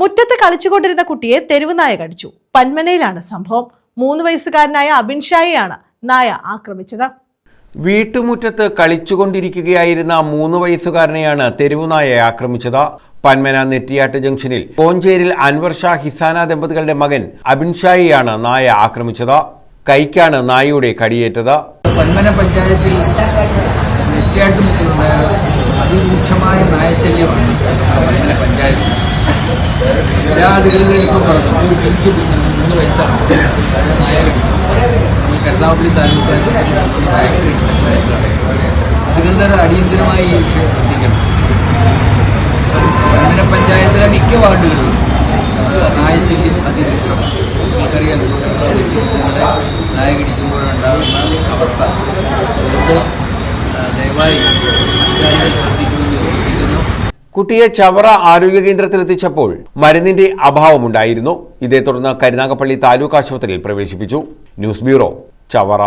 മുറ്റത്ത് കളിച്ചുകൊണ്ടിരുന്ന കുട്ടിയെ തെരുവ് നായ കടിച്ചു. പന്മനയിലാണ് സംഭവം. മൂന്ന് വയസ്സുകാരനായ അബിൻഷായെയാണ് നായ ആക്രമിച്ചത്. വീട്ടുമുറ്റത്ത് കളിച്ചുകൊണ്ടിരിക്കുകയായിരുന്ന മൂന്ന് വയസ്സുകാരനെയാണ് തെരുവുനായെ ആക്രമിച്ചത്. പന്മന നെറ്റിയാട്ട് ജംഗ്ഷനിൽ കോഞ്ചേരിൽ അൻവർ ഷാ ഹിസാന ദമ്പതികളുടെ മകൻ അബിൻഷായിയാണ് നായ ആക്രമിച്ചത്. കൈക്കാണ് നായയുടെ കടിയേറ്റത്. പന്മന പഞ്ചായത്തിൽ നെറ്റിയാട്ട് അതിരൂക്ഷമായ നായശല്യമാണ് പന്മന പഞ്ചായത്തിൽ. എല്ലാ അധികൃതർക്കും പറഞ്ഞു ഒരു കുഞ്ഞ് മൂന്ന് വയസ്സാണ് കരുതാപ്പള്ളി താലൂക്ക് അധികൃതർ അടിയന്തരമായി ഈ വിഷയം ശ്രദ്ധിക്കണം പന്മന പഞ്ചായത്തിലെ മിക്ക വാർഡുകളിലും നായശല്യം അതിരൂക്ഷം നിങ്ങൾക്കറിയാം കൊച്ചുകുട്ടികളെ നായകടിക്കുമ്പോഴുണ്ടാകുന്ന അവസ്ഥ അതുകൊണ്ട് ദയവായി അധികാരികൾ കുട്ടിയെ ചവറ ആരോഗ്യ കേന്ദ്രത്തിൽ എത്തിച്ചപ്പോൾ മരുന്നിന്റെ അഭാവമുണ്ടായിരുന്നു. ഇതേ തുടർന്ന് കരുനാഗപ്പള്ളി താലൂക്ക് ആശുപത്രിയിൽ പ്രവേശിപ്പിച്ചു. News bureau Chavara.